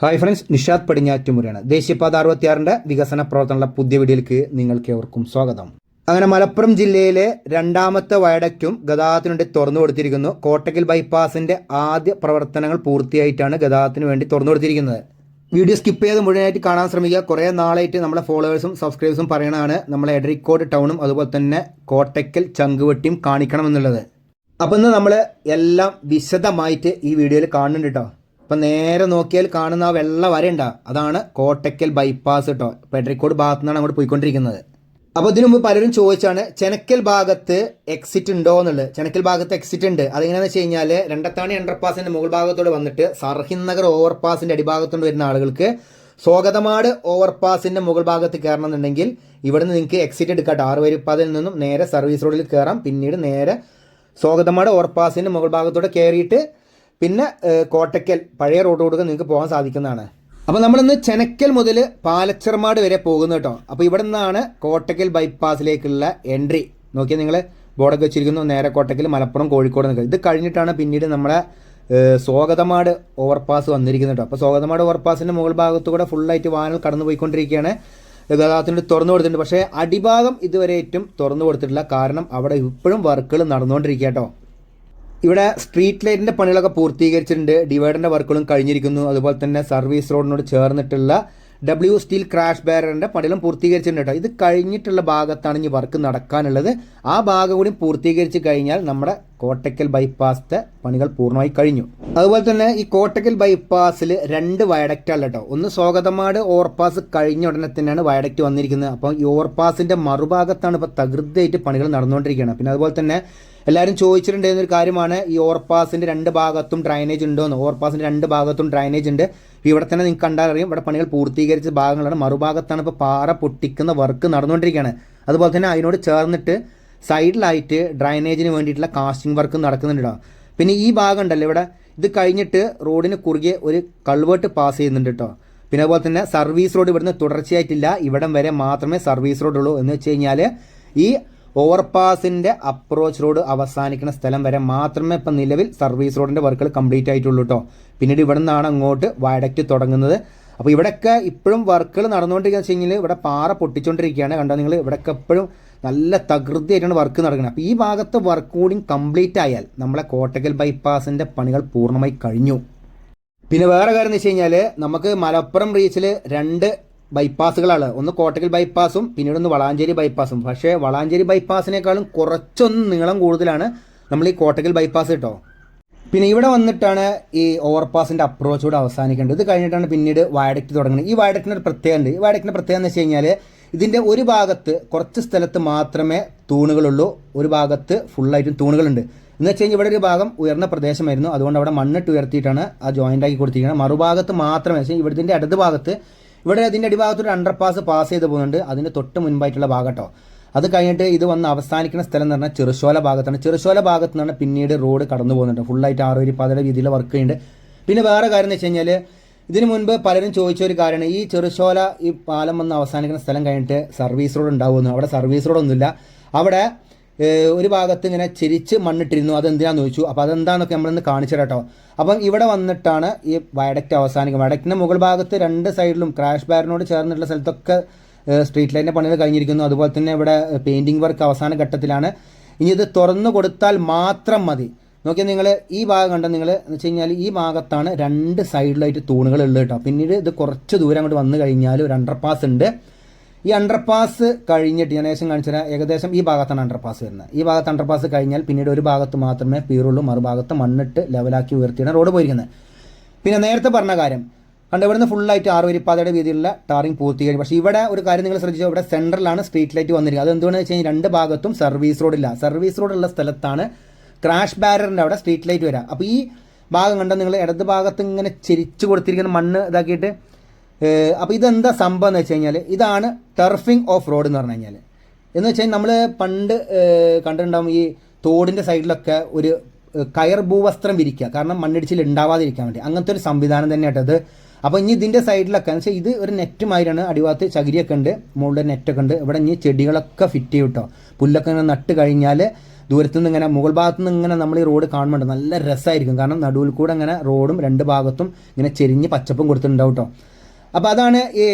Hi friends Nishad പടിഞ്ഞാറ്റുമുറിയാണ് ദേശീയപാത അറുപത്തിയാറിന്റെ വികസന പ്രവർത്തനമുള്ള പുതിയ വീഡിയോയിലേക്ക് നിങ്ങൾക്ക് ഏവർക്കും സ്വാഗതം. അങ്ങനെ മലപ്പുറം ജില്ലയിലെ രണ്ടാമത്തെ വയഡക്റ്റും ഗതാഗതത്തിന് വേണ്ടി തുറന്നു കൊടുത്തിരിക്കുന്നു. കോട്ടക്കൽ ബൈപ്പാസിന്റെ ആദ്യ പ്രവർത്തനങ്ങൾ പൂർത്തിയായിട്ടാണ് ഗതാഗതത്തിന് വേണ്ടി തുറന്നു കൊടുത്തിരിക്കുന്നത്. വീഡിയോ സ്കിപ്പ് ചെയ്ത് മുഴുവനായിട്ട് കാണാൻ ശ്രമിക്കുക. കുറേ നാളായിട്ട് നമ്മളെ ഫോളോവേഴ്സും സബ്സ്ക്രൈബേഴ്സും പറയണതാണ് നമ്മളെ എഡറിക്കോട് ടൗണും അതുപോലെ തന്നെ കോട്ടക്കൽ ചങ്കുവെട്ടിയും കാണിക്കണമെന്നുള്ളത്. അപ്പം ഇന്ന് നമ്മൾ എല്ലാം വിശദമായിട്ട് ഈ വീഡിയോയിൽ കാണുന്നുണ്ട് കേട്ടോ. അപ്പം നേരെ നോക്കിയാൽ കാണുന്ന ആ വെള്ള വരയുണ്ട അതാണ് കോട്ടയ്ക്കൽ ബൈപ്പാസ് കേട്ടോ പെട്രിക്കോട് ഭാഗത്തു നിന്നാണ് അങ്ങോട്ട് പോയിക്കൊണ്ടിരിക്കുന്നത്. അപ്പോൾ ഇതിനു മുമ്പ് പലരും ചോദിച്ചാണ് ചെനക്കൽ ഭാഗത്ത് എക്സിറ്റ് ഉണ്ടോ എന്നുള്ളത്. ചെനക്കൽ ഭാഗത്ത് എക്സിറ്റ് ഉണ്ട്. അതെങ്ങനെയാണെന്ന് വെച്ച് കഴിഞ്ഞാൽ രണ്ടത്താണി അണ്ടർപാസിന്റെ മുകൾ ഭാഗത്തോട് വന്നിട്ട് സർഹിൻ നഗർ ഓവർപാസിന്റെ അടിഭാഗത്തോട് വരുന്ന ആളുകൾക്ക് സ്വാഗതമാട് ഓവർപാസിന്റെ മുകൾ ഭാഗത്ത് കയറണം എന്നുണ്ടെങ്കിൽ ഇവിടുന്ന് നിങ്ങൾക്ക് എക്സിറ്റ് എടുക്കാട്ടോ. ആറ് വരിപ്പാതിൽ നിന്നും നേരെ സർവീസ് റോഡിൽ കയറാം. പിന്നീട് നേരെ സ്വാഗതമാട് ഓവർപാസിന്റെ മുകൾ ഭാഗത്തോടെ കയറിയിട്ട് പിന്നെ കോട്ടയ്ക്കൽ പഴയ റോഡിലൂടെ നിങ്ങൾക്ക് പോകാൻ സാധിക്കുന്നതാണ്. അപ്പോൾ നമ്മളിന്ന് ചെനക്കൽ മുതൽ പാലച്ചർമാട് വരെ പോകുന്നു കേട്ടോ. അപ്പോൾ ഇവിടെ നിന്നാണ് കോട്ടയ്ക്കൽ ബൈപ്പാസിലേക്കുള്ള എൻട്രി നോക്കിയാൽ നിങ്ങൾ ബോർഡൊക്കെ വെച്ചിരിക്കുന്നു. നേരെ കോട്ടയ്ക്കൽ മലപ്പുറം കോഴിക്കോട് നിൽക്കുക ഇത് കഴിഞ്ഞിട്ടാണ് പിന്നീട് നമ്മളെ സ്വാഗതമാട് ഓവർപാസ് വന്നിരിക്കുന്നത് കേട്ടോ. അപ്പോൾ സ്വാഗതമാട് ഓവർപാസിന്റെ മുകൾ ഭാഗത്തു കൂടെ ഫുള്ളായിട്ട് വാഹനങ്ങൾ കടന്നു പോയിക്കൊണ്ടിരിക്കുകയാണ്. ഗതാഗതത്തിന് തുറന്നു കൊടുത്തിട്ടുണ്ട്. പക്ഷേ അടിഭാഗം ഇതുവരെ ഏറ്റവും തുറന്നു കൊടുത്തിട്ടില്ല. കാരണം അവിടെ ഇപ്പോഴും വർക്കുകൾ നടന്നുകൊണ്ടിരിക്കുക കേട്ടോ. ഇവിടെ സ്ട്രീറ്റ് ലൈറ്റിന്റെ പണികളൊക്കെ പൂർത്തീകരിച്ചിട്ടുണ്ട്. ഡിവൈഡറിന്റെ വർക്കുകളും കഴിഞ്ഞിരിക്കുന്നു. അതുപോലെ തന്നെ സർവീസ് റോഡിനോട് ചേർന്നിട്ടുള്ള ഡബ്ല്യു സ്റ്റീൽ ക്രാഷ് ബാരറിന്റെ പണികളും പൂർത്തീകരിച്ചിട്ടുണ്ട് കേട്ടോ ഇത് കഴിഞ്ഞിട്ടുള്ള ഭാഗത്താണ് ഇനി വർക്ക് നടക്കാനുള്ളത്. ആ ഭാഗം കൂടി പൂർത്തീകരിച്ച് കഴിഞ്ഞാൽ നമ്മുടെ കോട്ടക്കൽ ബൈപ്പാസിന്റെ പണികൾ പൂർണമായി കഴിഞ്ഞു. അതുപോലെ തന്നെ ഈ കോട്ടക്കൽ ബൈപ്പാസിൽ രണ്ട് വയഡക്റ്റാണ് കേട്ടോ ഒന്ന് സ്വാഗതമാട് ഓവർപാസ് കഴിഞ്ഞ ഉടനെ തന്നെയാണ് വയഡക്റ്റ് വന്നിരിക്കുന്നത്. അപ്പോൾ ഈ ഓവർപാസിന്റെ മറുഭാഗത്താണ് ഇപ്പോൾ തകൃതിയായിട്ട് പണികൾ നടന്നുകൊണ്ടിരിക്കുകയാണ്. പിന്നെ അതുപോലെ തന്നെ എല്ലാവരും ചോദിച്ചിട്ടുണ്ടായിരുന്ന ഒരു കാര്യമാണ് ഈ ഓവർപാസിന്റെ രണ്ട് ഭാഗത്തും ഡ്രൈനേജ് ഉണ്ടോ എന്ന് ഓവർപാസിന്റെ രണ്ട് ഭാഗത്തും ഡ്രൈനേജ് ഉണ്ട്. ഇവിടെ തന്നെ നിങ്ങൾക്ക് കണ്ടാൽ അറിയാം ഇവിടെ പണികൾ പൂർത്തീകരിച്ച ഭാഗങ്ങളാണ്. മറുഭാഗത്താണ് ഇപ്പോൾ പാറ പൊട്ടിക്കുന്ന വർക്ക് നടന്നുകൊണ്ടിരിക്കുകയാണ് അതുപോലെ തന്നെ അതിനോട് ചേർന്നിട്ട് സൈഡിലായിട്ട് ഡ്രൈനേജിന് വേണ്ടിയിട്ടുള്ള കാസ്റ്റിംഗ് വർക്ക് നടക്കുന്നുണ്ട്? കേട്ടോ പിന്നെ ഈ ഭാഗം ഉണ്ടല്ലോ ഇവിടെ. ഇത് കഴിഞ്ഞിട്ട് റോഡിന് കുറുകെ ഒരു കൾവേർട്ട് പാസ് ചെയ്യുന്നുണ്ട് കേട്ടോ. പിന്നെ അതുപോലെ തന്നെ സർവീസ് റോഡ് ഇവിടുന്ന് തുടർച്ചയായിട്ടില്ല. ഇവിടം വരെ മാത്രമേ സർവീസ് റോഡ് ഉള്ളൂ എന്ന് വെച്ച് കഴിഞ്ഞാൽ ഈ ഓവർപാസിന്റെ അപ്രോച്ച് റോഡ് അവസാനിക്കുന്ന സ്ഥലം വരെ മാത്രമേ ഇപ്പം നിലവിൽ സർവീസ് റോഡിന്റെ വർക്കുകൾ കംപ്ലീറ്റ് ആയിട്ടുള്ളൂ കേട്ടോ പിന്നീട് ഇവിടെ നിന്നാണ് അങ്ങോട്ട് വയഡക്റ്റ് തുടങ്ങുന്നത്. അപ്പോൾ ഇവിടെയൊക്കെ ഇപ്പോഴും വർക്കുകൾ നടന്നുകൊണ്ടിരിക്കുക വെച്ച് കഴിഞ്ഞാൽ ഇവിടെ പാറ പൊട്ടിച്ചുകൊണ്ടിരിക്കുകയാണ് കണ്ടോ നിങ്ങൾ? ഇവിടെയൊക്കെ എപ്പോഴും നല്ല തകൃതിയായിട്ടാണ് വർക്ക് നടക്കുന്നത്. അപ്പോൾ ഈ ഭാഗത്തെ വർക്ക് കൂടി കംപ്ലീറ്റ് ആയാൽ നമ്മളെ കോട്ടക്കൽ ബൈപ്പാസിന്റെ പണികൾ പൂർണമായി കഴിഞ്ഞു. പിന്നെ വേറെ കാര്യം എന്ന് വെച്ച് കഴിഞ്ഞാൽ നമുക്ക് മലപ്പുറം റീച്ചിൽ രണ്ട് ബൈപ്പാസുകളാണ് ഒന്ന് കോട്ടക്കൽ ബൈപ്പാസും പിന്നീട് ഒന്ന് വളാഞ്ചേരി ബൈപ്പാസും പക്ഷേ വളാഞ്ചേരി ബൈപ്പാസിനേക്കാളും കുറച്ചൊന്ന് നീളം കൂടുതലാണ് നമ്മൾ ഈ കോട്ടക്കൽ ബൈപ്പാസ് കേട്ടോ പിന്നെ ഇവിടെ വന്നിട്ടാണ് ഈ ഓവർപാസിന്റെ അപ്രോച്ച് കൂടെ അവസാനിക്കേണ്ടത്. ഇത് കഴിഞ്ഞിട്ടാണ് പിന്നീട് വയഡക്റ്റ് തുടങ്ങുന്നത്. ഈ വയഡക്റ്റിന് ഒരു പ്രത്യേകതയുണ്ട്. ഈ വയഡക്റ്റിന്റെ പ്രത്യേകത എന്ന് വെച്ച് കഴിഞ്ഞാൽ ഇതിന്റെ ഒരു ഭാഗത്ത് കുറച്ച് സ്ഥലത്ത് മാത്രമേ തൂണുകളുള്ളൂ. ഒരു ഭാഗത്ത് ഫുള്ളായിട്ടും തൂണുകളുണ്ട്. എന്ന് വെച്ച് കഴിഞ്ഞാൽ ഇവിടെ ഒരു ഭാഗം ഉയർന്ന പ്രദേശമായിരുന്നു. അതുകൊണ്ട് അവിടെ മണ്ണിട്ട് ഉയർത്തിയിട്ടാണ് ആ ജോയിന്റ് ആക്കി കൊടുത്തിരിക്കുന്നത്. മറുഭാഗത്ത് മാത്രമേ വെച്ചാൽ ഇവിടുത്തെ അടുത്ത ഭാഗത്ത് ഇവിടെ അതിന്റെ അടിഭാഗത്തൊരു അണ്ടർപാസ് പാസ് ചെയ്ത് പോകുന്നുണ്ട്. അതിന്റെ തൊട്ട് മുൻപായിട്ടുള്ള ഭാഗട്ടോ. അത് കഴിഞ്ഞിട്ട് ഇത് വന്ന് അവസാനിക്കുന്ന സ്ഥലം എന്ന് പറഞ്ഞാൽ ചെറുശോല ഭാഗത്താണ്. ചെറുശോല ഭാഗത്ത് നിന്നാണ് പിന്നീട് റോഡ് കടന്നു പോകുന്നുണ്ട്. ഫുള്ളായിട്ട് ആറ് വരി പതിന രീതിയിൽ വർക്ക് ചെയ്യുന്നുണ്ട്. പിന്നെ വേറെ കാര്യം എന്ന് വെച്ച് കഴിഞ്ഞാൽ ഇതിനു മുൻപ് പലരും ചോദിച്ച ഒരു കാര്യമാണ്. ഈ ചെറുശോല ഈ പാലം വന്ന് അവസാനിക്കുന്ന സ്ഥലം കഴിഞ്ഞിട്ട് സർവീസ് റോഡ് ഉണ്ടാവുമെന്ന്. അവിടെ സർവീസ് റോഡൊന്നുമില്ല അവിടെ ഒരു ഭാഗത്ത് ഇങ്ങനെ ചിരിച്ച് മണ്ണിട്ടിരുന്നു. അതെന്തിനാന്ന് ചോദിച്ചു. അപ്പോൾ അതെന്താണെന്നൊക്കെ നമ്മളിന്ന് കാണിച്ചു കേട്ടോ അപ്പം ഇവിടെ വന്നിട്ടാണ് ഈ വയഡക്റ്റ് അവസാനിക്കുക വയഡക്റ്റിന്റെ മുകൾ ഭാഗത്ത് രണ്ട് സൈഡിലും ക്രാഷ് ബാരിനോട് ചേർന്നിട്ടുള്ള സ്ഥലത്തൊക്കെ സ്ട്രീറ്റ് ലൈറ്റിന്റെ പണികൾ കഴിഞ്ഞിരിക്കുന്നു. അതുപോലെ തന്നെ ഇവിടെ പെയിന്റിംഗ് വർക്ക് അവസാന ഘട്ടത്തിലാണ്. ഇനി ഇത് തുറന്നു കൊടുത്താൽ മാത്രം മതി. നോക്കിയാൽ നിങ്ങൾ ഈ ഭാഗം കണ്ട നിങ്ങൾ എന്ന് വെച്ച് കഴിഞ്ഞാൽ ഈ ഭാഗത്താണ് രണ്ട് സൈഡിലായിട്ട് തൂണുകൾ ഉള്ളത് കേട്ടോ. പിന്നീട് ഇത് കുറച്ച് ദൂരം അങ്ങോട്ട് വന്നു കഴിഞ്ഞാൽ ഒരു അണ്ടർപാസ് ഉണ്ട്. ഈ അണ്ടർപാസ് കഴിഞ്ഞിട്ട് ഞാൻ ഏകദേശം കാണിച്ചു തരാം. ഏകദേശം ഈ ഭാഗത്താണ് അണ്ടർപാസ് വരുന്നത്. ഈ ഭാഗത്ത് അണ്ടർപാസ് കഴിഞ്ഞാൽ പിന്നീട് ഒരു ഭാഗത്ത് മാത്രമേ പീറുള്ളൂ. മറുഭാഗത്ത് മണ്ണിട്ട് ലെവലാക്കി ഉയർത്തിയാണ് റോഡ് പോയിരിക്കുന്നത്. പിന്നെ നേരത്തെ പറഞ്ഞ കാര്യം കണ്ട് ഇവിടുന്ന് ഫുള്ളായിട്ട് ആറ് വരിപ്പാതയുടെ വീതിയിലുള്ള ടാറിംഗ് പൂർത്തീകരിക്കും പക്ഷേ ഇവിടെ ഒരു കാര്യം നിങ്ങൾ ശ്രദ്ധിച്ചോ ഇവിടെ സെൻട്രലാണ് സ്ട്രീറ്റ് ലൈറ്റ് വന്നിരിക്കുന്നത്. അത് എന്തുകൊണ്ടെന്ന് വെച്ച് കഴിഞ്ഞാൽ രണ്ട് ഭാഗത്തും സർവീസ് റോഡില്ല സർവീസ് റോഡുള്ള സ്ഥലത്താണ് ക്രാഷ് ബാരറിന്റെ അവിടെ സ്ട്രീറ്റ് ലൈറ്റ് വരിക. അപ്പോൾ ഈ ഭാഗം കണ്ടാൽ നിങ്ങൾ ഇടത് ഭാഗത്ത് ഇങ്ങനെ ചിരിച്ചു കൊടുത്തിരിക്കുന്ന മണ്ണ് ഇതാക്കിയിട്ട് അപ്പോൾ ഇതെന്താ സംഭവം എന്ന് വെച്ച് കഴിഞ്ഞാൽ ഇതാണ് ടർഫിംഗ് ഓഫ് റോഡ് എന്ന് പറഞ്ഞു കഴിഞ്ഞാൽ എന്ന് വെച്ചാൽ നമ്മൾ പണ്ട് കണ്ടിട്ടുണ്ടാകും ഈ തോടിന്റെ സൈഡിലൊക്കെ ഒരു കയർ ഭൂവസ്ത്രം വിരിക്കുക. കാരണം മണ്ണിടിച്ചിൽ ഉണ്ടാവാതിരിക്കാൻ വേണ്ടി. അങ്ങനത്തെ ഒരു സംവിധാനം തന്നെയായിട്ടത് അപ്പോൾ ഇനി ഇതിന്റെ സൈഡിലൊക്കെ എന്ന് വെച്ചാൽ ഇത് ഒരു നെറ്റ് മാതിരിയാണ്. അടിഭാഗത്ത് ചകിരിയൊക്കെ ഉണ്ട് മുകളിൽ നെറ്റൊക്കെ ഉണ്ട്. ഇവിടെ ഇനി ചെടികളൊക്കെ ഫിറ്റ് ചെയ്യും കേട്ടോ പുല്ലൊക്കെ ഇങ്ങനെ നട്ട് കഴിഞ്ഞാൽ ദൂരത്തു നിന്ന് ഇങ്ങനെ മുകൾ ഭാഗത്തു നിന്ന് ഇങ്ങനെ നമ്മൾ ഈ റോഡ് കാണുന്നുണ്ട് നല്ല രസമായിരിക്കും കാരണം നടുവിൽ കൂടെ ഇങ്ങനെ റോഡും രണ്ട് ഭാഗത്തും ഇങ്ങനെ ചെരിഞ്ഞ് പച്ചപ്പും കൊടുത്തിട്ടുണ്ടാവും കേട്ടോ അപ്പോൾ അതാണ് ഈ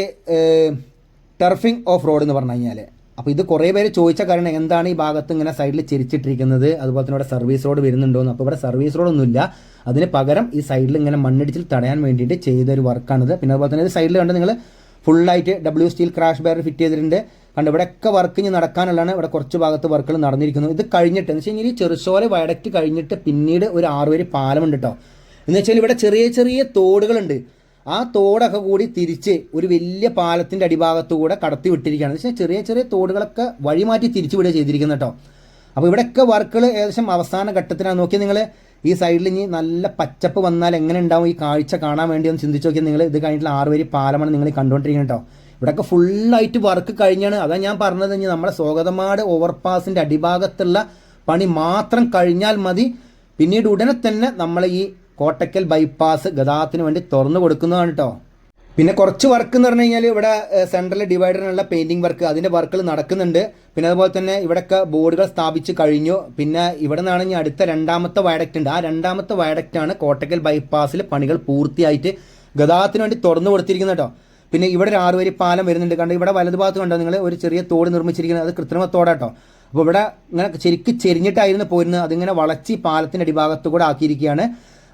ടർഫിംഗ് ഓഫ് റോഡ് എന്ന് പറഞ്ഞു കഴിഞ്ഞാൽ അപ്പോൾ ഇത് കുറേ പേര് ചോദിച്ച കാരണം എന്താണ് ഈ ഭാഗത്ത് ഇങ്ങനെ സൈഡിൽ ചിരിച്ചിട്ടിരിക്കുന്നത്? അതുപോലെ തന്നെ ഇവിടെ സർവീസ് റോഡ് വരുന്നുണ്ടോന്ന് അപ്പോൾ ഇവിടെ സർവീസ് റോഡൊന്നുമില്ല അതിന് പകരം ഈ സൈഡിൽ ഇങ്ങനെ മണ്ണിടിച്ചിൽ തടയാൻ വേണ്ടിയിട്ട് ചെയ്തൊരു വർക്കാണിത് പിന്നെ അതുപോലെ തന്നെ ഇത് സൈഡിൽ കണ്ട് നിങ്ങൾ ഫുള്ളായിട്ട് W steel crash barrier fit ചെയ്തിട്ടുണ്ട്. കണ്ട് ഇവിടെയൊക്കെ വർക്ക് ഇനി നടക്കാനുള്ളതാണ്. ഇവിടെ കുറച്ച് ഭാഗത്ത് വർക്കുകൾ നടന്നിരിക്കുന്നു. ഇത് കഴിഞ്ഞിട്ട് എന്ന് വെച്ച് കഴിഞ്ഞാൽ ഈ ചെറുശോല വയഡക്റ്റ് കഴിഞ്ഞിട്ട് പിന്നീട് ഒരു ആറുവരി പാലമുണ്ട് കേട്ടോ എന്ന് വെച്ചാൽ ഇവിടെ ചെറിയ ചെറിയ തോടുകളുണ്ട്. ആ തോടൊക്കെ കൂടി തിരിച്ച് ഒരു വലിയ പാലത്തിന്റെ അടിഭാഗത്തു കൂടെ കടത്തി വിട്ടിരിക്കുകയാണ് വെച്ചാൽ ചെറിയ ചെറിയ തോടുകളൊക്കെ വഴിമാറ്റി തിരിച്ചു വിടുക ചെയ്തിരിക്കുന്നത് കേട്ടോ. അപ്പോൾ ഇവിടെയൊക്കെ വർക്കുകൾ ഏകദേശം അവസാന ഘട്ടത്തിലാണ്. നോക്കി നിങ്ങൾ ഈ സൈഡിൽ ഇനി നല്ല പച്ചപ്പ് വന്നാൽ എങ്ങനെ ഉണ്ടാവും? ഈ കാഴ്ച കാണാൻ വേണ്ടി ഒന്ന് ചിന്തിച്ച് നോക്കിയാൽ നിങ്ങൾ ഇത് കഴിഞ്ഞിട്ടുള്ള വരി പാലമാണ് നിങ്ങൾ കണ്ടുകൊണ്ടിരിക്കുന്നത് കേട്ടോ. ഇവിടെയൊക്കെ ഫുള്ളായിട്ട് വർക്ക് കഴിഞ്ഞാണ്. അതാ ഞാൻ പറഞ്ഞത് ഇനി നമ്മുടെ സ്വാഗതമാട് ഓവർപാസിന്റെ അടിഭാഗത്തുള്ള പണി മാത്രം കഴിഞ്ഞാൽ മതി. പിന്നീട് ഉടനെ തന്നെ നമ്മൾ ഈ കോട്ടക്കൽ ബൈപ്പാസ് ഗതാഗതത്തിന് വേണ്ടി തുറന്നു കൊടുക്കുന്നതാണ് കേട്ടോ പിന്നെ കുറച്ച് വർക്ക് എന്ന് പറഞ്ഞു കഴിഞ്ഞാൽ ഇവിടെ സെൻട്രൽ ഡിവൈഡറിനുള്ള പെയിന്റിംഗ് വർക്ക് അതിന്റെ വർക്കുകൾ നടക്കുന്നുണ്ട്. പിന്നെ അതുപോലെ തന്നെ ഇവിടെയൊക്കെ ബോർഡുകൾ സ്ഥാപിച്ച് കഴിഞ്ഞു. പിന്നെ ഇവിടെ നിന്നാണ് അടുത്ത രണ്ടാമത്തെ വയഡക്റ്റ് ഉണ്ട്. ആ രണ്ടാമത്തെ വയഡക്റ്റ് ആണ് കോട്ടക്കൽ ബൈപ്പാസിൽ പണികൾ പൂർത്തിയായിട്ട് ഗതാഗതത്തിന് വേണ്ടി തുറന്നു കൊടുത്തിരിക്കുന്നത് കേട്ടോ പിന്നെ ഇവിടെ ഒരു ആറുവരി പാലം വരുന്നുണ്ട്. കണ്ട് ഇവിടെ വലതുഭാഗത്ത് കണ്ടോ നിങ്ങൾ ഒരു ചെറിയ തോട് നിർമ്മിച്ചിരിക്കുന്നത്. അത് കൃത്രിമ തോടാട്ടോ അപ്പോൾ ഇവിടെ ഇങ്ങനെ ശരിക്കും ചെരിഞ്ഞിട്ടായിരുന്നു പോരുന്നത്. അതിങ്ങനെ വളച്ച് പാലത്തിന്റെ അടിഭാഗത്ത് കൂടെ ആക്കിയിരിക്കുകയാണ്.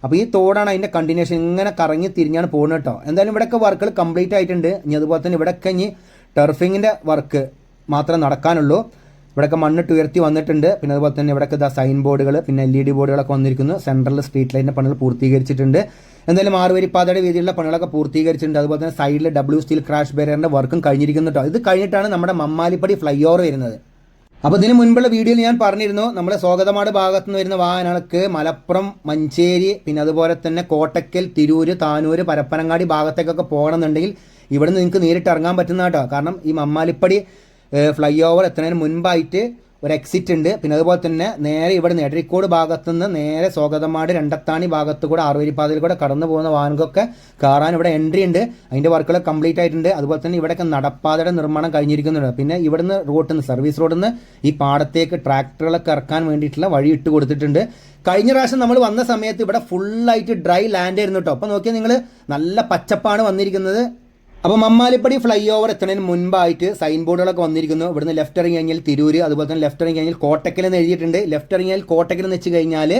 അപ്പോൾ ഈ തോടാണ് അതിന്റെ കണ്ടിന്യൂഷൻ ഇങ്ങനെ കറങ്ങി തിരിഞ്ഞാണ് പോകുന്നത് കേട്ടോ. എന്തായാലും ഇവിടെയൊക്കെ വർക്കുകൾ കംപ്ലീറ്റ് ആയിട്ടുണ്ട്. ഇനി അതുപോലെ തന്നെ ഇവിടെയൊക്കെ ഇനി ടർഫിങ്ങിന്റെ വർക്ക് മാത്രം നടക്കാനുള്ളൂ. ഇവിടെയൊക്കെ മണ്ണിട്ട് ഉയർത്തി വന്നിട്ടുണ്ട്. പിന്നെ അതുപോലെ തന്നെ ഇവിടെയൊക്കെ ഇതാ സൈൻ ബോർഡുകൾ പിന്നെ എൽ ഇ ഡി ബോർഡുകളൊക്കെ വന്നിരിക്കുന്നു. സെൻട്രൽ സ്ട്രീറ്റ് ലൈറ്റിന്റെ പണികൾ പൂർത്തീകരിച്ചിട്ടുണ്ട്. എന്തായാലും ആറുവരിപ്പാതയുടെ രീതിയിലുള്ള പണികളൊക്കെ പൂർത്തീകരിച്ചിട്ടുണ്ട്. അതുപോലെ തന്നെ സൈഡിൽ ഡബ്ല്യു സ്റ്റീൽ ക്രാഷ് ബാരിയറിന്റെ വർക്കും കഴിഞ്ഞിരിക്കുന്നു കേട്ടോ. ഇത് കഴിഞ്ഞിട്ടാണ് നമ്മുടെ മമ്മാലിപ്പടി ഫ്ലൈ ഓവർ വരുന്നത്. അപ്പോൾ ഇതിന് മുൻപുള്ള വീഡിയോയിൽ ഞാൻ പറഞ്ഞിരുന്നു നമ്മുടെ സ്വാഗതമാട് ഭാഗത്ത് നിന്ന് വരുന്ന വാഹനങ്ങൾക്ക് മലപ്പുറം മഞ്ചേരി പിന്നെ അതുപോലെ തന്നെ കോട്ടക്കൽ തിരൂര് താനൂര് പരപ്പനങ്ങാടി ഭാഗത്തേക്കൊക്കെ പോകണമെന്നുണ്ടെങ്കിൽ ഇവിടെ നിന്ന് നിങ്ങൾക്ക് നേരിട്ട് ഇറങ്ങാൻ പറ്റുന്ന കേട്ടോ കാരണം ഈ മമ്മാലിപ്പടി ഫ്ലൈ ഓവർ എത്തുന്നതിന് മുൻപായിട്ട് ഒരു എക്സിറ്റ് ഉണ്ട്. പിന്നെ അതുപോലെ തന്നെ നേരെ ഇവിടെ നിന്ന് എടരിക്കോട് ഭാഗത്തു നിന്ന് നേരെ സ്വാഗതമാട് രണ്ടത്താണി ഭാഗത്ത് കൂടെ ആറുവരിപ്പാതയിൽ കൂടെ കടന്നു പോകുന്ന വാഹനങ്ങളൊക്കെ കയറാൻ ഇവിടെ എൻട്രി ഉണ്ട്. അതിന്റെ വർക്കുകൾ കംപ്ലീറ്റ് ആയിട്ടുണ്ട്. അതുപോലെ തന്നെ ഇവിടെയൊക്കെ നടപ്പാതയുടെ നിർമ്മാണം കഴിഞ്ഞിരിക്കുന്നുണ്ട്. പിന്നെ ഇവിടുന്ന് റോട്ടിൽ നിന്ന് സർവീസ് റോഡിൽ നിന്ന് ഈ പാടത്തേക്ക് ട്രാക്ടറുകളൊക്കെ ഇറക്കാൻ വേണ്ടിയിട്ടുള്ള വഴി ഇട്ട് കൊടുത്തിട്ടുണ്ട്. കഴിഞ്ഞ പ്രാവശ്യം നമ്മൾ വന്ന സമയത്ത് ഇവിടെ ഫുള്ളായിട്ട് ഡ്രൈ ലാൻഡ് ആയിരുന്നു കേട്ടോ അപ്പോൾ നോക്കിയാൽ നിങ്ങൾ നല്ല പച്ചപ്പാണ് വന്നിരിക്കുന്നത്. അപ്പോൾ മമ്മാലിപ്പടി ഫ്ലൈ ഓവർ എത്തുന്നതിന് മുൻപായിട്ട് സൈൻ ബോർഡുകളൊക്കെ വന്നിരിക്കുന്നു. ഇവിടുന്ന് ലെഫ്റ്റ് ഇറങ്ങി കഴിഞ്ഞാൽ തിരൂര് അതുപോലെ തന്നെ ലെഫ്റ്റ് ഇറങ്ങി കഴിഞ്ഞാൽ കോട്ടക്കൽ എന്ന് എഴുതിയിട്ടുണ്ട്. ലെഫ്റ്റ് ഇറങ്ങിയാൽ കോട്ടക്കൽ എന്ന് വെച്ച് കഴിഞ്ഞാൽ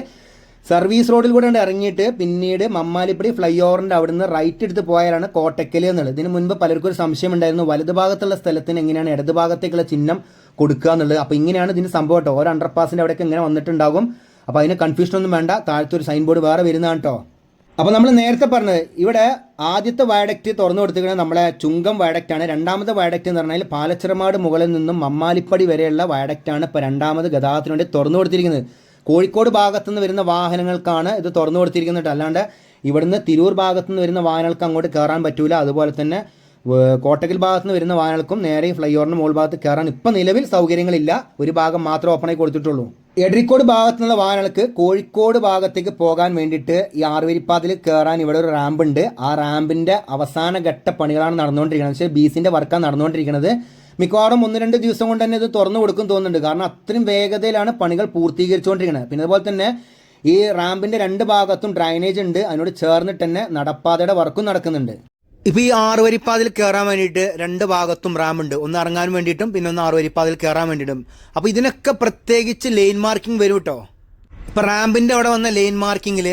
സർവീസ് റോഡിൽ കൂടെ ഇറങ്ങിയിട്ട് പിന്നീട് മമ്മാലിപ്പടി ഫ്ലൈ ഓവറിന്റെ അവിടുന്ന് റൈറ്റ് എടുത്ത് പോയാലാണ് കോട്ടക്കൽ എന്നുള്ളത്. ഇതിന് മുൻപ് പലർക്കും ഒരു സംശയം ഉണ്ടായിരുന്നു. വലതു ഭാഗത്തുള്ള സ്ഥലത്തിന് എങ്ങനെയാണ് ഇടത് ഭാഗത്തേക്കുള്ള ചിഹ്നം കൊടുക്കുക എന്നുള്ളത്. അപ്പോൾ ഇങ്ങനെയാണ് ഇതിന് സംഭവം കേട്ടോ. ഓരോ അണ്ടർപാസിന്റെ അവിടെയൊക്കെ ഇങ്ങനെ വന്നിട്ടുണ്ടാകും. അപ്പോൾ അതിന് കൺഫ്യൂഷൻ ഒന്നും വേണ്ട. താഴത്തെ ഒരു സൈൻ ബോർഡ് വേറെ വരുന്നതാണ് കേട്ടോ. അപ്പോൾ നമ്മൾ നേരത്തെ പറഞ്ഞത് ഇവിടെ ആദ്യത്തെ വയഡക്റ്റ് തുറന്നു കൊടുത്തിരിക്കുന്നത് നമ്മളെ ചുങ്കം വയഡക്റ്റ് ആണ് രണ്ടാമത്തെ വയഡക്റ്റ് എന്ന് പറഞ്ഞാൽ പാലച്ചിറമാട് മുകളിൽ നിന്നും മമ്മാലിപ്പടി വരെയുള്ള വയഡക്റ്റ് ആണ് ഇപ്പോൾ രണ്ടാമത് ഗതാഗതത്തിന് വേണ്ടി തുറന്നു കൊടുത്തിരിക്കുന്നത്. കോഴിക്കോട് ഭാഗത്തു നിന്ന് വരുന്ന വാഹനങ്ങൾക്കാണ് ഇത് തുറന്നു കൊടുത്തിരിക്കുന്നത് അല്ലാണ്ട് ഇവിടുന്ന് തിരൂർ ഭാഗത്തു നിന്ന് വരുന്ന വാഹനങ്ങൾക്ക് അങ്ങോട്ട് കയറാൻ പറ്റൂല. അതുപോലെ തന്നെ കോട്ടക്കൽ ഭാഗത്തുനിന്ന് വരുന്ന വാഹനങ്ങൾക്കും നേരെ ഫ്ലൈ ഓവറിന് മുകൾ ഭാഗത്ത് കയറാൻ ഇപ്പം നിലവിൽ സൗകര്യങ്ങളില്ല. ഒരു ഭാഗം മാത്രം ഓപ്പണായി കൊടുത്തിട്ടുള്ളൂ. എടരിക്കോട് ഭാഗത്തു നിന്നുള്ള വാഹനങ്ങൾക്ക് കോഴിക്കോട് ഭാഗത്തേക്ക് പോകാൻ വേണ്ടിയിട്ട് ഈ ആറുവരിപ്പാതിൽ കയറാൻ ഇവിടെ ഒരു റാമ്പ് ഉണ്ട് ആ റാമ്പിന്റെ അവസാന ഘട്ട പണികളാണ് നടന്നുകൊണ്ടിരിക്കുന്നത്. പക്ഷേ ബീസിന്റെ വർക്കാണ് നടന്നുകൊണ്ടിരിക്കുന്നത്. മിക്കവാറും ഒന്ന് രണ്ട് ദിവസം കൊണ്ട് തന്നെ ഇത് തുറന്നു കൊടുക്കും തോന്നുന്നുണ്ട്. കാരണം അത്രയും വേഗതയിലാണ് പണികൾ പൂർത്തീകരിച്ചുകൊണ്ടിരിക്കുന്നത്. പിന്നെ അതുപോലെ തന്നെ ഈ റാമ്പിന്റെ രണ്ട് ഭാഗത്തും ഡ്രൈനേജ് ഉണ്ട്. അതിനോട് ചേർന്നിട്ട് തന്നെ നടപ്പാതയുടെ വർക്കും നടക്കുന്നുണ്ട്. ഇപ്പൊ ഈ ആറുവരിപ്പാതിൽ കയറാൻ വേണ്ടിയിട്ട് രണ്ട് ഭാഗത്തും റാമുണ്ട് ഒന്ന് ഇറങ്ങാൻ വേണ്ടിയിട്ടും പിന്നെ ഒന്ന് ആറുവരിപ്പാതിൽ കയറാൻ വേണ്ടിയിട്ടും. അപ്പൊ ഇതിനൊക്കെ പ്രത്യേകിച്ച് ലൈൻ മാർക്കിംഗ് വരും കേട്ടോ ഇപ്പൊ റാമ്പിന്റെ അവിടെ വന്ന ലൈൻ മാർക്കിങ്ങിൽ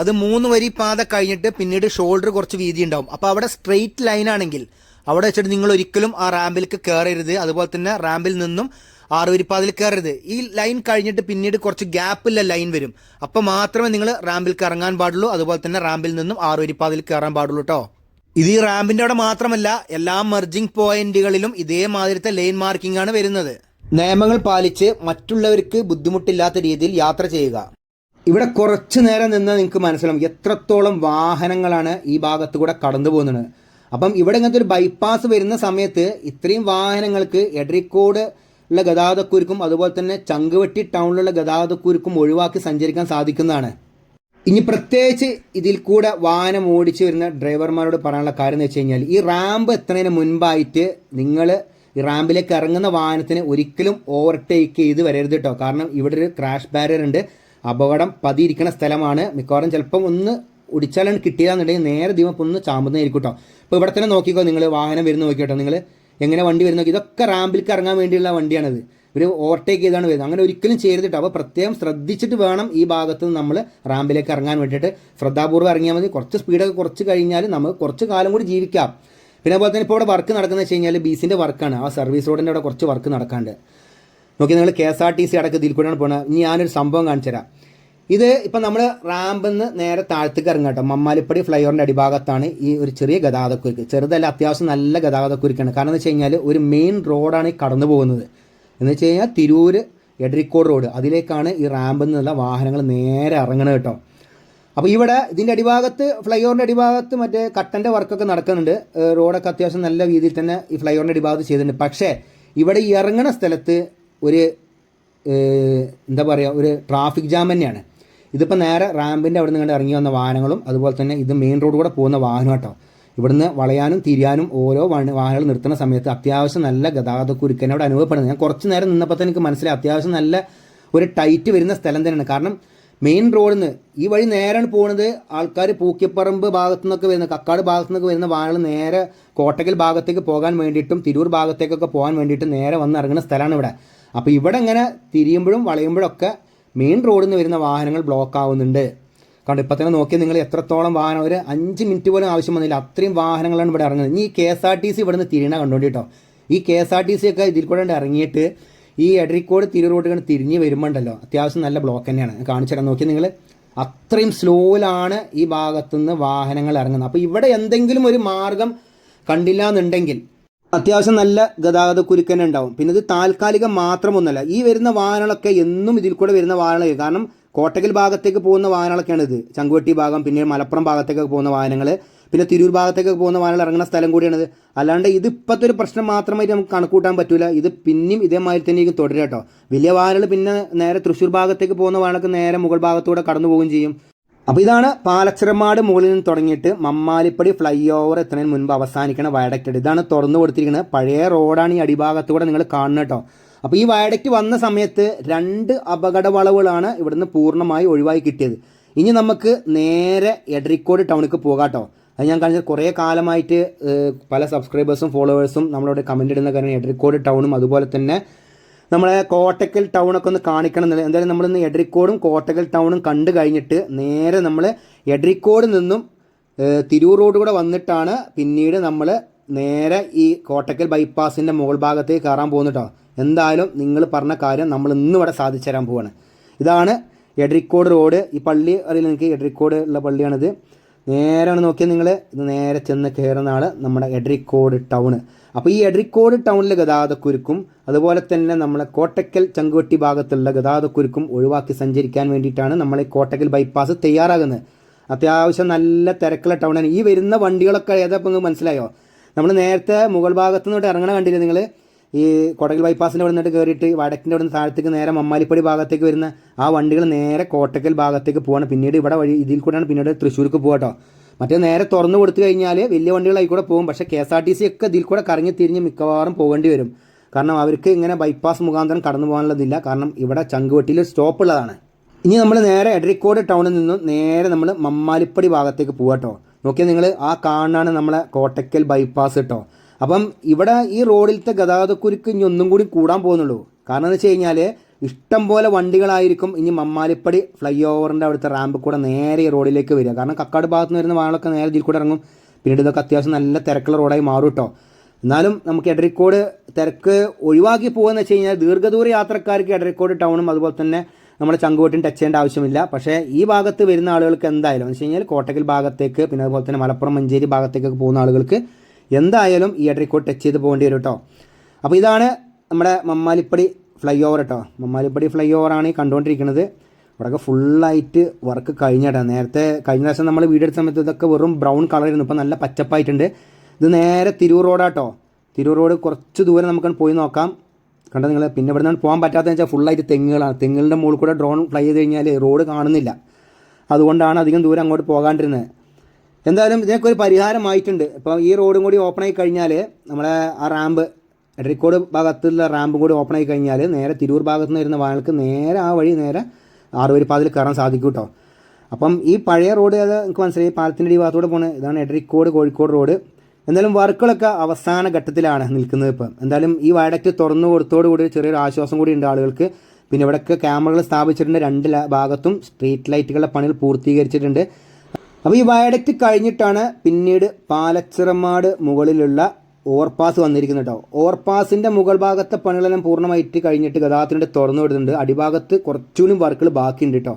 അത് മൂന്ന് വരി പാത കഴിഞ്ഞിട്ട് പിന്നീട് ഷോൾഡർ കുറച്ച് വീതി ഉണ്ടാവും. അപ്പൊ അവിടെ സ്ട്രെയിറ്റ് ലൈൻ ആണെങ്കിൽ അവിടെ വെച്ചിട്ട് നിങ്ങൾ ഒരിക്കലും ആ റാമ്പിലേക്ക് കയറരുത് അതുപോലെ തന്നെ റാമ്പിൽ നിന്നും ആറ് ആറുവരിപ്പാതിൽ കയറരുത് ഈ ലൈൻ കഴിഞ്ഞിട്ട് പിന്നീട് കുറച്ച് ഗ്യാപ്പില്ല ലൈൻ വരും. അപ്പോൾ മാത്രമേ നിങ്ങൾ റാമ്പിൽ കറങ്ങാൻ പാടുള്ളൂ. അതുപോലെ തന്നെ റാമ്പിൽ നിന്നും ആറ് ആറുവരിപ്പാതിൽ കയറാൻ പാടുള്ളൂ കേട്ടോ ഇത് ഈ റാമ്പിന്റെ അവിടെ മാത്രമല്ല എല്ലാ മെർജിംഗ് പോയിന്റുകളിലും ഇതേമാതിരത്തെ ലൈൻ മാർക്കിംഗ് ആണ് വരുന്നത്. നിയമങ്ങൾ പാലിച്ച് മറ്റുള്ളവർക്ക് ബുദ്ധിമുട്ടില്ലാത്ത രീതിയിൽ യാത്ര ചെയ്യുക. ഇവിടെ കുറച്ച് നേരം നിന്ന് നിങ്ങൾക്ക് മനസ്സിലാവും എത്രത്തോളം വാഹനങ്ങളാണ് ഈ ഭാഗത്ത് കൂടെ കടന്നു പോകുന്നത്. അപ്പം ഇവിടെ ഇങ്ങനത്തെ ഒരു ബൈപ്പാസ് വരുന്ന സമയത്ത് ഇത്രയും വാഹനങ്ങൾക്ക് എടരിക്കോട് ഉള്ള ഗതാഗതക്കുരുക്കും അതുപോലെ തന്നെ ചങ്കുവെട്ടി ടൗണിലുള്ള ഗതാഗതക്കുരുക്കും ഒഴിവാക്കി സഞ്ചരിക്കാൻ സാധിക്കുന്നതാണ്. ഇനി പ്രത്യേകിച്ച് ഇതിൽ കൂടെ വാഹനം ഓടിച്ചു വരുന്ന ഡ്രൈവർമാരോട് പറയാനുള്ള കാര്യം എന്ന് വെച്ച് കഴിഞ്ഞാൽ ഈ റാമ്പ് എത്തുന്നതിന് മുൻപായിട്ട് നിങ്ങൾ ഈ റാമ്പിലേക്ക് ഇറങ്ങുന്ന വാഹനത്തിന് ഒരിക്കലും ഓവർടേക്ക് ചെയ്ത് വരരുത് കേട്ടോ. കാരണം ഇവിടെ ഒരു ക്രാഷ് ബാരിയർ ഉണ്ട്. അപകടം പതിയിരിക്കുന്ന സ്ഥലമാണ്. മിക്കവാറും ചിലപ്പം ഒന്ന് ഒടിച്ചാലാണ് കിട്ടിയതെന്നുണ്ടെങ്കിൽ നേരെ ദീപം ഒന്ന് ചാമ്പുന്നതായിരിക്കും കേട്ടോ. അപ്പോൾ ഇവിടെ തന്നെ നോക്കിക്കോ നിങ്ങൾ വാഹനം വരുന്ന നോക്കിക്കോട്ടോ നിങ്ങൾ എങ്ങനെ വണ്ടി വരുന്ന നോക്കി. ഇതൊക്കെ റാമ്പിലേക്ക് ഇറങ്ങാൻ വേണ്ടിയുള്ള വണ്ടിയാണിത്. ഒരു ഓവർടേക്ക് ചെയ്താണ് വരുന്നത്. അങ്ങനെ ഒരിക്കലും ചെയ്തിട്ട് അപ്പോൾ പ്രത്യേകം ശ്രദ്ധിച്ചിട്ട് വേണം ഈ ഭാഗത്ത് നിന്ന് നമ്മൾ റാമ്പിലേക്ക് ഇറങ്ങാൻ വേണ്ടിയിട്ട്. ശ്രദ്ധാപൂർവം ഇറങ്ങിയാൽ മതി. കുറച്ച് സ്പീഡൊക്കെ കുറച്ച് കഴിഞ്ഞാൽ നമുക്ക് കുറച്ച് കാലം കൂടി ജീവിക്കാം. പിന്നെ അതുപോലെ തന്നെ ഇപ്പോൾ ഇവിടെ വർക്ക് നടക്കുന്നത് വെച്ച് കഴിഞ്ഞാൽ ബീസിന്റെ വർക്കാണ് ആ സർവീസ് റോഡിന്റെ അവിടെ കുറച്ച് വർക്ക് നടക്കാണ്ട്. നോക്കി നിങ്ങൾ K S R T C അടക്കം ഇതിൽ കൂടെയാണ് പോകുന്നത് ഇനി ഞാനൊരു സംഭവം കാണിച്ചു തരാം. ഇത് ഇപ്പം നമ്മൾ റാമ്പിൽ നിന്ന് നേരെ താഴത്തേക്ക് ഇറങ്ങാം കേട്ടോ മമ്മാലിപ്പടി ഫ്ലൈ ഓവറിന്റെ അടിഭാഗത്താണ് ഈ ഒരു ചെറിയ ഗതാഗതക്കുരുക്ക്. ചെറുതല്ല അത്യാവശ്യം നല്ല ഗതാഗതക്കുരുക്കാണ്. കാരണം എന്ന് വെച്ച് കഴിഞ്ഞാൽ ഒരു മെയിൻ റോഡാണ് ഈ കടന്നു പോകുന്നത് എന്ന് വെച്ച് കഴിഞ്ഞാൽ തിരൂർ എഡ്രിക്കോഡ് റോഡ് അതിലേക്കാണ് ഈ റാമ്പിൽ നിന്നുള്ള വാഹനങ്ങൾ നേരെ ഇറങ്ങുന്നത് കേട്ടോ. അപ്പോൾ ഇവിടെ ഇതിന്റെ അടിഭാഗത്ത് ഫ്ലൈ ഓവറിന്റെ അടിഭാഗത്ത് മറ്റേ കട്ടന്റെ വർക്കൊക്കെ നടക്കുന്നുണ്ട്. റോഡൊക്കെ അത്യാവശ്യം നല്ല രീതിയിൽ തന്നെ ഈ ഫ്ലൈ ഓവറിന്റെ അടിഭാഗത്ത് ചെയ്തിട്ടുണ്ട്. പക്ഷേ ഇവിടെ ഇറങ്ങണ സ്ഥലത്ത് ഒരു എന്താ പറയുക ഒരു ട്രാഫിക് ജാം തന്നെയാണ്. ഇതിപ്പോൾ നേരെ റാമ്പിന്റെ അവിടെ നിന്ന് കണ്ട് ഇറങ്ങി വന്ന വാഹനങ്ങളും അതുപോലെ തന്നെ ഇത് മെയിൻ റോഡ് കൂടെ പോകുന്ന വാഹനം കേട്ടോ. ഇവിടുന്ന് വളയാനും തിരിയാനും ഓരോ വാഹന- വാഹനങ്ങൾ നിർത്തുന്ന സമയത്ത് അത്യാവശ്യം നല്ല ഗതാഗത കുരുക്കനെ അവിടെ അനുഭവപ്പെടുന്നത്. ഞാൻ കുറച്ച് നേരം നിന്നപ്പോൾ തന്നെ എനിക്ക് മനസ്സിലായി അത്യാവശ്യം നല്ല ഒരു ടൈറ്റ് വരുന്ന സ്ഥലം തന്നെയാണ്. കാരണം മെയിൻ റോഡിൽ നിന്ന് ഈ വഴി നേരാണ് പോകുന്നത് ആൾക്കാർ പൂക്കിപ്പറമ്പ് ഭാഗത്തു നിന്നൊക്കെ വരുന്ന കക്കാട് ഭാഗത്തു നിന്നൊക്കെ വരുന്ന വാഹനങ്ങൾ നേരെ കോട്ടക്കൽ ഭാഗത്തേക്ക് പോകാൻ വേണ്ടിയിട്ടും തിരൂർ ഭാഗത്തേക്കൊക്കെ പോകാൻ വേണ്ടിയിട്ടും നേരെ വന്ന് ഇറങ്ങുന്ന സ്ഥലമാണ് ഇവിടെ. അപ്പോൾ ഇവിടെ ഇങ്ങനെ തിരിയുമ്പോഴും വളയുമ്പോഴൊക്കെ മെയിൻ റോഡിൽ നിന്ന് വരുന്ന വാഹനങ്ങൾ ബ്ലോക്ക് ആവുന്നുണ്ട്. കാരണം ഇപ്പം തന്നെ നോക്കിയാൽ നിങ്ങൾ എത്രത്തോളം വാഹനം ഒരു അഞ്ച് മിനിറ്റ് പോലും ആവശ്യം വന്നില്ല. അത്രയും വാഹനങ്ങളാണ് ഇവിടെ ഇറങ്ങുന്നത്. ഇനി ഈ K S R T C ഇവിടുന്ന് തിരിയണ കണ്ടുകൊണ്ടിട്ടോ ഈ K S R T C ഒക്കെ ഇതിൽ കൂടെ ഇറങ്ങിയിട്ട് ഈ എടരിക്കോട് തിരൂർ റോഡ് കണ്ട് തിരിഞ്ഞ് വരുമ്പോണ്ടല്ലോ. അത്യാവശ്യം നല്ല ബ്ലോക്ക് തന്നെയാണ്. കാണിച്ചു തരാൻ നോക്കി നിങ്ങൾ അത്രയും സ്ലോയിലാണ് ഈ ഭാഗത്തുനിന്ന് വാഹനങ്ങൾ ഇറങ്ങുന്നത്. അപ്പോൾ ഇവിടെ എന്തെങ്കിലും ഒരു മാർഗം കണ്ടില്ല എന്നുണ്ടെങ്കിൽ അത്യാവശ്യം നല്ല ഗതാഗത കുരുക്കന്നെ ഉണ്ടാവും. പിന്നെ ഇത് താൽക്കാലികം മാത്രമൊന്നുമല്ല ഈ വരുന്ന വാഹനങ്ങളൊക്കെ എന്നും ഇതിൽ കൂടെ വരുന്ന വാഹനങ്ങൾ കാരണം കോട്ടക്കൽ ഭാഗത്തേക്ക് പോകുന്ന വാഹനങ്ങളൊക്കെയാണ് ഇത് ചങ്കുവെട്ടി ഭാഗം പിന്നെ മലപ്പുറം ഭാഗത്തേക്കൊക്കെ പോകുന്ന വാഹനങ്ങൾ പിന്നെ തിരൂർ ഭാഗത്തേക്കൊക്കെ പോകുന്ന വാഹനങ്ങൾ ഇറങ്ങുന്ന സ്ഥലം കൂടിയാണിത്. അല്ലാണ്ട് ഇത് ഇപ്പോഴത്തെ ഒരു പ്രശ്നം മാത്രമായിട്ട് നമുക്ക് കണക്കൂട്ടാൻ പറ്റില്ല ഇത് പിന്നെയും ഇതേമാതിരി തന്നെ എനിക്ക് തുടരുക കേട്ടോ. വലിയ വാഹനങ്ങൾ പിന്നെ നേരെ തൃശ്ശൂർ ഭാഗത്തേക്ക് പോകുന്ന വാഹനങ്ങൾക്ക് നേരെ മുകൾ ഭാഗത്തൂടെ കടന്നു പോവുകയും ചെയ്യും. അപ്പോൾ ഇതാണ് പാലച്ചിറമാട് മുകളിൽ നിന്ന് തുടങ്ങിയിട്ട് മമ്മാലിപ്പടി ഫ്ലൈ ഓവർ എത്തുന്നതിന് മുൻപ് അവസാനിക്കുന്ന വയഡക്റ്റ് ഇതാണ് തുറന്നു കൊടുത്തിരിക്കുന്നത് പഴയ റോഡാണ് ഈ അടിഭാഗത്തൂടെ നിങ്ങൾ കാണുന്നത് കേട്ടോ. അപ്പോൾ ഈ വയഡക്റ്റ് വന്ന സമയത്ത് രണ്ട് അപകട വളവുകളാണ് ഇവിടുന്ന് പൂർണമായി ഒഴിവായി കിട്ടിയത്. ഇനി നമുക്ക് നേരെ എഡറിക്കോട് ടൗണിക്ക് പോകാട്ടോ. അത് ഞാൻ കാണിച്ച കുറേ കാലമായിട്ട് പല സബ്സ്ക്രൈബേഴ്സും ഫോളോവേഴ്സും നമ്മളോട് കമന്റ് ഇടുന്ന കാര്യം എഡറിക്കോട് ടൗണും അതുപോലെ തന്നെ നമ്മളെ കോട്ടക്കൽ ടൗണൊക്കെ ഒന്ന് കാണിക്കണം എന്നുള്ളത്. എന്തായാലും നമ്മളിന്ന് എഡ്രിക്കോടും കോട്ടക്കൽ ടൗണും കണ്ടു കഴിഞ്ഞിട്ട് നേരെ നമ്മൾ എഡറിക്കോട് നിന്നും തിരൂർ റോഡ് കൂടെ വന്നിട്ടാണ് പിന്നീട് നമ്മൾ നേരെ ഈ കോട്ടക്കൽ ബൈപ്പാസിന്റെ മുകൾ ഭാഗത്തേക്ക് കയറാൻ പോകുന്നു കേട്ടോ എന്തായാലും നിങ്ങൾ പറഞ്ഞ കാര്യം നമ്മൾ ഇന്നിവിടെ സാധിച്ചു തരാൻ പോവാണ്. ഇതാണ് എഡ്രിക്കോട് റോഡ്. ഈ പള്ളി അറിയില്ല എനിക്ക് എഡ്രിക്കോട് ഉള്ള പള്ളിയാണിത്. നേരെയാണ് നോക്കിയാൽ നിങ്ങൾ ഇത് നേരെ ചെന്ന് കയറുന്ന ആൾ നമ്മുടെ എഡ്രിക്കോട് ടൗണ്. അപ്പോൾ ഈ എഡ്രിക്കോട് ടൗണിലെ ഗതാഗതക്കുരുക്കും അതുപോലെ തന്നെ നമ്മളെ കോട്ടക്കൽ ചങ്കുവെട്ടി ഭാഗത്തുള്ള ഗതാഗതക്കുരുക്കും ഒഴിവാക്കി സഞ്ചരിക്കാൻ വേണ്ടിയിട്ടാണ് നമ്മൾ ഈ കോട്ടക്കൽ ബൈപ്പാസ് തയ്യാറാകുന്നത്. അത്യാവശ്യം നല്ല തിരക്കുള്ള ടൗണാണ്. ഈ വരുന്ന വണ്ടികളൊക്കെ ഏതാ ഇപ്പം നിങ്ങൾക്ക് മനസ്സിലായോ? നമ്മൾ നേരത്തെ മുകൾ ഭാഗത്തു നിന്നോട്ട് ഇറങ്ങണ കണ്ടില്ലേ നിങ്ങൾ ഈ കൊടകിൽ ബൈപ്പാസിന്റെ അവിടെ നിന്നിട്ട് കയറിയിട്ട് വടക്കിന്റെ അവിടെ നിന്ന് താഴത്തേക്ക് നേരെ മമ്മാലിപ്പടി ഭാഗത്തേക്ക് വരുന്ന ആ വണ്ടികൾ നേരെ കോട്ടക്കൽ ഭാഗത്തേക്ക് പോവാണ്. പിന്നീട് ഇവിടെ വഴി ഇതിൽ കൂടെയാണ് പിന്നീട് തൃശ്ശൂർക്ക് പോകുക കേട്ടോ മറ്റേ നേരെ തുറന്നു കൊടുത്തു കഴിഞ്ഞാൽ വലിയ വണ്ടികളായി കൂടെ പോകും. പക്ഷേ K S R T C ഒക്കെ ഇതിൽ കൂടെ കറങ്ങി തിരിഞ്ഞ് മിക്കവാറും പോകേണ്ടി വരും. കാരണം അവർക്ക് ഇങ്ങനെ ബൈപ്പാസ് മുഖാന്തരം കടന്നു പോകാനുള്ളതില്ല. കാരണം ഇവിടെ ചങ്കുവെട്ടിയിൽ സ്റ്റോപ്പ് ഉള്ളതാണ്. ഇനി നമ്മൾ നേരെ എഡ്രിക്കോട് ടൗണിൽ നിന്നും നേരെ നമ്മൾ മമ്മാലിപ്പടി ഭാഗത്തേക്ക് പോവാട്ടോ നോക്കിയാൽ നിങ്ങൾ ആ കാണാണ് നമ്മളെ കോട്ടക്കൽ ബൈപ്പാസ് കേട്ടോ അപ്പം ഇവിടെ ഈ റോഡിലത്തെ ഗതാഗതക്കുരുക്ക് ഇനി ഒന്നും കൂടി കൂടാൻ പോകുന്നുള്ളൂ. കാരണം എന്ന് വെച്ച് കഴിഞ്ഞാൽ ഇഷ്ടം പോലെ വണ്ടികളായിരിക്കും ഇനി മമ്മാലിപ്പടി ഫ്ലൈ ഓവറിന്റെ അവിടുത്തെ റാമ്പ് കൂടെ നേരെ ഈ റോഡിലേക്ക് വരിക. കാരണം കക്കാട് ഭാഗത്ത് നിന്ന് വരുന്ന വാഹനങ്ങളൊക്കെ നേരെ ഇതിൽ കൂടെ ഇറങ്ങും. പിന്നീട് ഇതൊക്കെ അത്യാവശ്യം നല്ല തിരക്കുള്ള റോഡായി മാറും കേട്ടോ എന്നാലും നമുക്ക് എടരിക്കോട് തിരക്ക് ഒഴിവാക്കി പോകുകയെന്ന് വെച്ച് കഴിഞ്ഞാൽ ദീർഘദൂര യാത്രക്കാർക്ക് എടരിക്കോട് ടൗണും അതുപോലെ തന്നെ നമ്മുടെ ചങ്കുവട്ടിന് ടച്ച് ചെയ്യേണ്ട ആവശ്യമില്ല. പക്ഷേ ഈ ഭാഗത്ത് വരുന്ന ആളുകൾക്ക് എന്തായാലും എന്ന് വെച്ച് കഴിഞ്ഞാൽ കോട്ടക്കൽ ഭാഗത്തേക്ക് പിന്നെ അതുപോലെ തന്നെ മലപ്പുറം മഞ്ചേരി ഭാഗത്തേക്കൊക്കെ പോകുന്ന ആളുകൾക്ക് എന്തായാലും ഈ എടരിക്കോട് ടച്ച് ചെയ്ത് പോകേണ്ടി വരും കേട്ടോ അപ്പോൾ ഇതാണ് നമ്മുടെ മമ്മാലിപ്പടി ഫ്ലൈ ഓവർ കേട്ടോ മമ്മാലിപ്പടി ഫ്ലൈ ഓവറാണ് ഈ കണ്ടുകൊണ്ടിരിക്കുന്നത്. ഇവിടെയൊക്കെ ഫുള്ളായിട്ട് വർക്ക് കഴിഞ്ഞിട്ടാ നേരത്തെ കഴിഞ്ഞ പ്രാവശ്യം നമ്മൾ വീടെടുത്ത സമയത്ത് ഇതൊക്കെ വെറും ബ്രൗൺ കളറായിരുന്നു ഇപ്പോൾ നല്ല പച്ചപ്പായിട്ടുണ്ട്. ഇത് നേരെ തിരൂർ റോഡാട്ടോ തിരൂർ റോഡ് കുറച്ച് ദൂരം നമുക്ക് പോയി നോക്കാം. കണ്ടോ നിങ്ങൾ പിന്നെ ഇവിടെ നിന്ന് പോകാൻ പറ്റാത്തതെന്ന് വെച്ചാൽ ഫുള്ളായിട്ട് തെങ്ങുകളാണ് തെങ്ങുകളുടെ മുകളിൽ കൂടെ ഡ്രോൺ ഫ്ലൈ ചെയ്ത് കഴിഞ്ഞാൽ റോഡ് കാണുന്നില്ല. അതുകൊണ്ടാണ് അധികം ദൂരം അങ്ങോട്ട് പോകാണ്ടിരുന്നത്. എന്തായാലും ഇതിനൊക്കെ ഒരു പരിഹാരമായിട്ടുണ്ട്. ഇപ്പോൾ ഈ റോഡും കൂടി ഓപ്പൺ ആയി കഴിഞ്ഞാൽ നമ്മളെ ആ റാമ്പ് എടരിക്കോട് ഭാഗത്തുള്ള റാമ്പും കൂടി ഓപ്പൺ ആയി കഴിഞ്ഞാൽ നേരെ തിരൂർ ഭാഗത്ത് നിന്ന് വരുന്ന വാഹനങ്ങൾക്ക് നേരെ ആ വഴി നേരെ ആറുവരിപ്പാതിൽ കയറാൻ സാധിക്കും കേട്ടോ അപ്പം ഈ പഴയ റോഡ് അത് നമുക്ക് മനസ്സിലായി? പാലത്തിന്റെ ഈ ഭാഗത്തൂടെ പോകുന്നത് ഇതാണ് എടരിക്കോട് കോഴിക്കോട് റോഡ് എന്തായാലും വർക്കുകളൊക്കെ അവസാന ഘട്ടത്തിലാണ് നിൽക്കുന്നത് ഇപ്പം. എന്തായാലും ഈ വയഡക്റ്റ് തുറന്നു കൊടുത്തോടുകൂടി ചെറിയൊരു ആശ്വാസം കൂടി ഉണ്ട് ആളുകൾക്ക്. പിന്നെ ഇവിടെയൊക്കെ ക്യാമറകൾ സ്ഥാപിച്ചിട്ടുണ്ട് രണ്ട് ഭാഗത്തും സ്ട്രീറ്റ് ലൈറ്റുകളുടെ പണികൾ പൂർത്തീകരിച്ചിട്ടുണ്ട്. അപ്പോൾ ഈ വയഡക്റ്റ് കഴിഞ്ഞിട്ടാണ് പിന്നീട് പാലച്ചിറമാട് മുകളിലുള്ള ഓവർപാസ് വന്നിരിക്കുന്നത് കേട്ടോ. ഓവർപാസിന്റെ മുകൾ ഭാഗത്തെ പണികളെല്ലാം പൂർണമായിട്ട് കഴിഞ്ഞിട്ട് ഗതാഗതത്തിന്റെ തുറന്നു വിടുന്നുണ്ട്. അടിഭാഗത്ത് കുറച്ചുകൂടി വർക്കുകൾ ബാക്കിയുണ്ട് കേട്ടോ.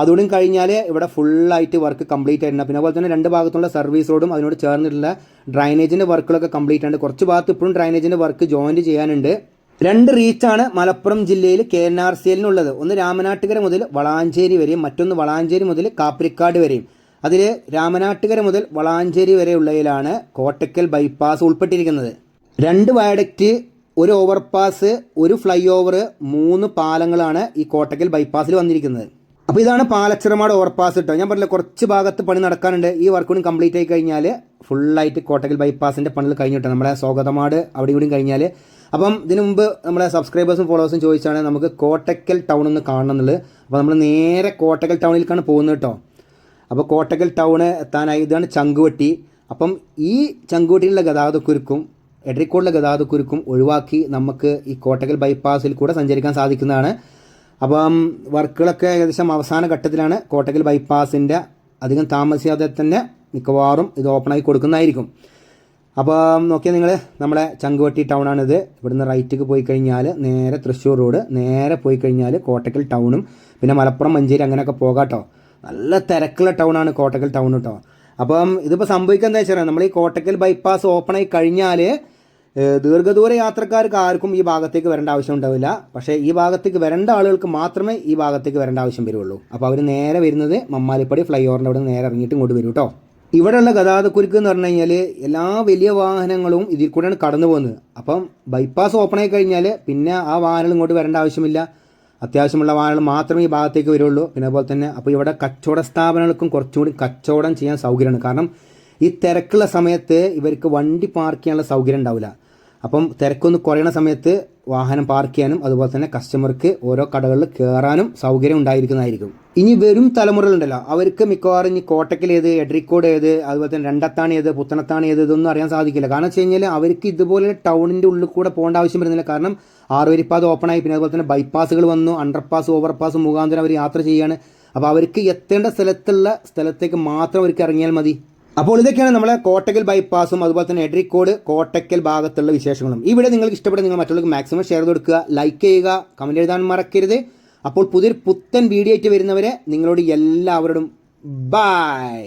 അതുകൂടി കഴിഞ്ഞാൽ ഇവിടെ ഫുള്ളായിട്ട് വർക്ക് കംപ്ലീറ്റ് ആയിട്ടുണ്ട്. പിന്നെ അതുപോലെ തന്നെ രണ്ട് ഭാഗത്തുള്ള സർവീസ് റോഡും അതിനോട് ചേർന്നിട്ടുള്ള ഡ്രൈനേജിന്റെ വർക്കുകളൊക്കെ കംപ്ലീറ്റ് ആണ് കുറച്ച് ഭാഗത്ത് ഇപ്പോഴും ഡ്രൈനേജിന്റെ വർക്ക് ജോയിന്റ് ചെയ്യാനുണ്ട്. രണ്ട് റീച്ചാണ് മലപ്പുറം ജില്ലയിൽ കെ എൻ ആർ സി എല്ലിനുള്ളത്. ഒന്ന് രാമനാട്ടുകര മുതൽ വളാഞ്ചേരി വരെയും മറ്റൊന്ന് വളാഞ്ചേരി മുതൽ കാപ്രിക്കാട് വരെയും. അതിൽ രാമനാട്ടുകര മുതൽ വളാഞ്ചേരി വരെയുള്ളതിലാണ് കോട്ടക്കൽ ബൈപ്പാസ് ഉൾപ്പെട്ടിരിക്കുന്നത്. രണ്ട് വയഡക്റ്റ് ഒരു ഓവർപാസ് ഒരു ഫ്ലൈ ഓവർ മൂന്ന് പാലങ്ങളാണ് ഈ കോട്ടക്കൽ ബൈപ്പാസിൽ വന്നിരിക്കുന്നത്. അപ്പോൾ ഇതാണ് പാലച്ചിറമാട് ഓവർപാസ് കേട്ടോ ഞാൻ പറഞ്ഞില്ല കുറച്ച് ഭാഗത്ത് പണി നടക്കാനുണ്ട്. ഈ വർക്ക് കൂടി കംപ്ലീറ്റ് ആയി കഴിഞ്ഞാൽ ഫുള്ളായിട്ട് കോട്ടകൽ ബൈപ്പാസിന്റെ പണികൾ കഴിഞ്ഞിട്ട് നമ്മുടെ സ്വാഗതമാട് അവിടെ കൂടി കഴിഞ്ഞാൽ അപ്പം ഇതിനു മുമ്പ് നമ്മുടെ സബ്സ്ക്രൈബേഴ്സും ഫോളോവേഴ്സും ചോദിച്ചാണ് നമുക്ക് കോട്ടക്കൽ ടൗൺ ഒന്ന് കാണണം എന്നുള്ളത്. അപ്പോൾ നമ്മൾ നേരെ കോട്ടക്കൽ ടൗണിലേക്കാണ് പോകുന്നത് കേട്ടോ അപ്പോൾ കോട്ടക്കൽ ടൗണ് എത്താനായി ഇതാണ് ചങ്കുവട്ടി. അപ്പം ഈ ചങ്കുവട്ടിയിലുള്ള ഗതാഗതക്കുരുക്കും എടരിക്കോടിലെ ഗതാഗതക്കുരുക്കും ഒഴിവാക്കി നമുക്ക് ഈ കോട്ടക്കൽ ബൈപ്പാസിൽ കൂടെ സഞ്ചരിക്കാൻ സാധിക്കുന്നതാണ്. അപ്പം വർക്കുകളൊക്കെ ഏകദേശം അവസാന ഘട്ടത്തിലാണ് കോട്ടക്കൽ ബൈപ്പാസിന്റെ അധികം താമസിയാതെ തന്നെ മിക്കവാറും ഇത് ഓപ്പണായി കൊടുക്കുന്നതായിരിക്കും. അപ്പം നോക്കിയാൽ നിങ്ങൾ നമ്മുടെ ചങ്കുവട്ടി ടൗണാണിത്. ഇവിടുന്ന് റൈറ്റിക്ക് പോയി കഴിഞ്ഞാൽ നേരെ തൃശ്ശൂർ റോഡ് നേരെ പോയി കഴിഞ്ഞാൽ കോട്ടക്കൽ ടൗണും പിന്നെ മലപ്പുറം മഞ്ചേരി അങ്ങനെയൊക്കെ പോകാട്ടോ നല്ല തിരക്കുള്ള ടൗണാണ് കോട്ടക്കൽ ടൗൺ കേട്ടോ അപ്പം ഇതിപ്പോൾ സംഭവിക്കുക എന്താ വെച്ചാൽ നമ്മൾ ഈ കോട്ടക്കൽ ബൈപ്പാസ് ഓപ്പണായി കഴിഞ്ഞാൽ ദീർഘദൂര യാത്രക്കാർക്ക് ആർക്കും ഈ ഭാഗത്തേക്ക് വരേണ്ട ആവശ്യം ഉണ്ടാവില്ല. പക്ഷേ ഈ ഭാഗത്തേക്ക് വരേണ്ട ആളുകൾക്ക് മാത്രമേ ഈ ഭാഗത്തേക്ക് വരേണ്ട ആവശ്യം വരുള്ളൂ. അപ്പോൾ അവർ നേരെ വരുന്നത് മമ്മാലിപ്പടി ഫ്ലൈ ഓവറിന്റെ അവിടെ നേരെ ഇറങ്ങിയിട്ട് ഇങ്ങോട്ട് വരും കേട്ടോ ഇവിടെയുള്ള ഗതാഗതക്കുരുക്ക് എന്ന് പറഞ്ഞു കഴിഞ്ഞാൽ എല്ലാ വലിയ വാഹനങ്ങളും ഇതിൽ കൂടെയാണ് കടന്നു പോകുന്നത്. അപ്പം ബൈപ്പാസ് ഓപ്പൺ ആയി കഴിഞ്ഞാൽ പിന്നെ ആ വാഹനങ്ങൾ ഇങ്ങോട്ട് വരേണ്ട ആവശ്യമില്ല. അത്യാവശ്യമുള്ള വാഹനങ്ങൾ മാത്രമേ ഈ ഭാഗത്തേക്ക് വരുള്ളൂ. പിന്നെ അതുപോലെ തന്നെ അപ്പോൾ ഇവിടെ കച്ചവട സ്ഥാപനങ്ങൾക്കും കുറച്ചുകൂടി കച്ചവടം ചെയ്യാൻ സൗകര്യമാണ്. കാരണം ഈ തിരക്കുള്ള സമയത്ത് ഇവർക്ക് വണ്ടി പാർക്ക് ചെയ്യാനുള്ള സൗകര്യം ഉണ്ടാവില്ല. അപ്പം തിരക്കൊന്ന് കുറയണ സമയത്ത് വാഹനം പാർക്ക് ചെയ്യാനും അതുപോലെ തന്നെ കസ്റ്റമർക്ക് ഓരോ കടകളിൽ കയറാനും സൗകര്യം ഉണ്ടായിരിക്കുന്നതായിരിക്കും. ഇനി വരും തലമുറകളുണ്ടല്ലോ. അവർക്ക് മിക്കവാറും ഇനി കോട്ടക്കൽ ഏത് എഡ്രിക്കോട് ഏത് അതുപോലെ തന്നെ രണ്ടത്താണ് ഏത് പുത്തനത്താണ് ഏത് ഇതൊന്നും അറിയാൻ സാധിക്കില്ല. കാരണം വെച്ച് കഴിഞ്ഞാൽ അവർക്ക് ഇതുപോലെ ടൗണിന്റെ ഉള്ളിൽ കൂടെ പോകേണ്ട ആവശ്യം വരുന്നില്ല. കാരണം ആറുവരിപ്പാത ഓപ്പൺ ആയി. പിന്നെ അതുപോലെ തന്നെ ബൈപ്പാസുകൾ വന്നു. അണ്ടർപാസ് ഓവർപാസ് മുഖാന്തരം അവർ യാത്ര ചെയ്യാണ്. അപ്പോൾ അവർക്ക് എത്തേണ്ട സ്ഥലത്തുള്ള സ്ഥലത്തേക്ക് മാത്രം അവർക്ക് ഇറങ്ങിയാൽ മതി. അപ്പോൾ ഇതൊക്കെയാണ് നമ്മളെ കോട്ടക്കൽ ബൈപ്പാസും അതുപോലെ തന്നെ എഡ്രിക്കോട് കോട്ടക്കൽ ഭാഗത്തുള്ള വിശേഷങ്ങളും. ഈ വീഡിയോ നിങ്ങൾക്ക് ഇഷ്ടപ്പെടുന്ന നിങ്ങൾ മറ്റുള്ളവർക്ക് മാക്സിമം ഷെയർ ചെയ്ത് കൊടുക്കുക ലൈക്ക് ചെയ്യുക കമന്റ് എഴുതാൻ മറക്കരുത്. അപ്പോൾ പുതിയൊരു പുത്തൻ വീഡിയോ ആയിട്ട് വരുന്നവരെ നിങ്ങളോട് എല്ലാവരോടും ബൈ